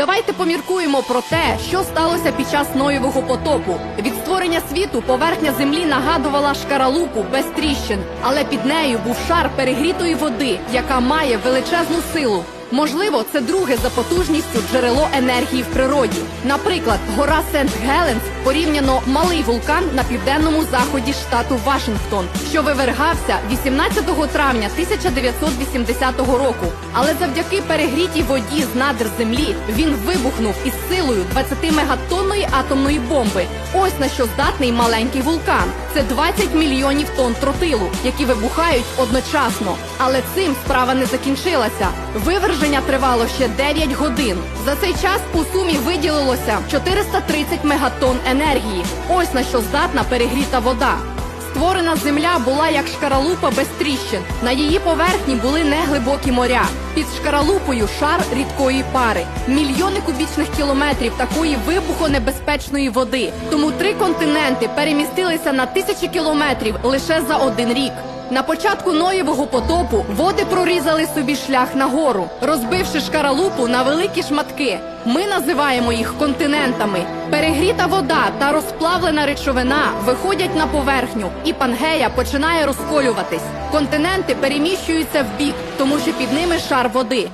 Давайте поміркуємо про те, що сталося під час Ноєвого потопу. Від створення світу поверхня землі нагадувала шкаралупу без тріщин, але під нею був шар перегрітої води, яка має величезну силу. Можливо, це друге за потужністю джерело енергії в природі. Наприклад, гора Сент Геленс порівняно малий вулкан на південному заході штату Вашингтон, що вивергався 18 травня 1980 року. Але завдяки перегрітій воді з надр землі він вибухнув із силою 20-мегатонної атомної бомби. Ось на що здатний маленький вулкан. Це 20 мільйонів тонн тротилу, які вибухають одночасно. Але цим справа не закінчилася. Виверження тривало ще 9 годин. За цей час у сумі виділилося 430 мегатонн енергії. Ось на що здатна перегріта вода. Створена земля була як шкаралупа без тріщин. На її поверхні були неглибокі моря. Під шкаралупою шар рідкої пари, мільйони кубічних кілометрів такої вибухонебезпечної води. Тому три континенти перемістилися на тисячі кілометрів лише за один рік. На початку Ноєвого потопу води прорізали собі шлях нагору, розбивши шкаралупу на великі шматки. Ми називаємо їх континентами. Перегріта вода та розплавлена речовина виходять на поверхню, і пангея починає розколюватись. Континенти переміщуються в бік, тому що під ними шар води.